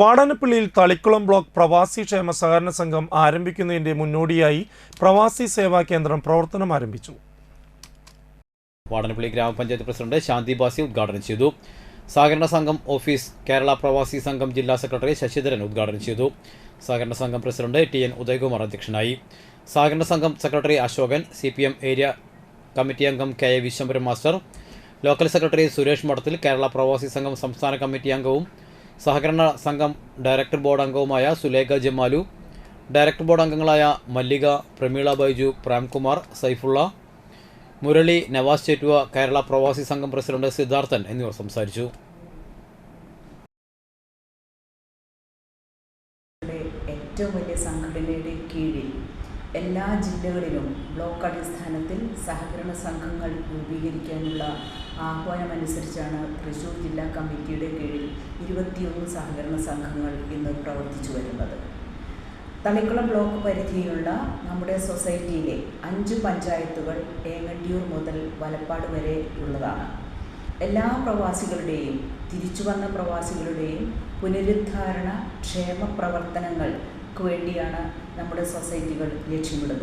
വാടാനപ്പള്ളിയിൽ Thalikkulam block പ്രവാസി ക്ഷേമ സഹകരണ സംഘം ആരംഭിക്കുന്നതിന്റെ മുന്നോടിയായി പ്രവാസി സേവാ കേന്ദ്രം പ്രവർത്തനം ആരംഭിച്ചു. വാടനപ്പള്ളി ഗ്രാമപഞ്ചായത്ത് പ്രസിഡന്റ് ശാന്തി ബാസി ഉദ്ഘാടനം ചെയ്തു. സഹകരണ സംഘം ഓഫീസ് കേരള പ്രവാസി സംഘം ജില്ലാ സെക്രട്ടറി ശശിധരൻ ഉദ്ഘാടനം ചെയ്തു. സഹകരണ സംഘം പ്രസിഡന്റ് ടി എൻ ഉദയകുമാർ അധ്യക്ഷനായി. സഹകരണ സംഘം secretary Ashokan C P M area committee അംഗം K A Vishwambharan master local secretary Suresh Madathil Kerala പ്രവാസി സംഘം സംസ്ഥാന കമ്മിറ്റി അംഗവും സഹകരണ സംഘം ഡയറക്ടർ ബോർഡ് അംഗവുമായ സുലേഖ ജമാലു ഡയറക്ടർ ബോർഡ് അംഗങ്ങളായ മല്ലിക പ്രമീള ബൈജു പ്രേംകുമാർ സൈഫുള്ള മുരളി നവാസ് ചേറ്റുവ കേരള പ്രവാസി സംഘം പ്രസിഡന്റ് സിദ്ധാർത്ഥൻ എന്നിവർ സംസാരിച്ചു. ഏറ്റവും വലിയ സംഘടനയുടെ കീഴിൽ എല്ലാ ജില്ലകളിലും ബ്ലോക്ക് അടിസ്ഥാനത്തിൽ സഹകരണ സംഘങ്ങൾ രൂപീകരിക്കാനുള്ള ആഹ്വാനമനുസരിച്ചാണ് തൃശ്ശൂർ ജില്ലാ കമ്മിറ്റിയുടെ കീഴിൽ ഇരുപത്തിയൊന്ന് സഹകരണ സംഘങ്ങൾ ഇന്ന് പ്രവർത്തിച്ചു വരുന്നത്. തളിക്കുളം ബ്ലോക്ക് പരിധിയിലുള്ള നമ്മുടെ സൊസൈറ്റിയിലെ അഞ്ച് പഞ്ചായത്തുകൾ ഏങ്ങട്ടിയൂർ മുതൽ വലപ്പാട് വരെ ഉള്ളതാണ്. എല്ലാ പ്രവാസികളുടെയും തിരിച്ചു വന്ന പ്രവാസികളുടെയും പുനരുദ്ധാരണ ക്ഷേമ പ്രവർത്തനങ്ങൾക്ക് വേണ്ടിയാണ് നമ്മുടെ സൊസൈറ്റികൾ ലക്ഷ്യമിടുന്നത്.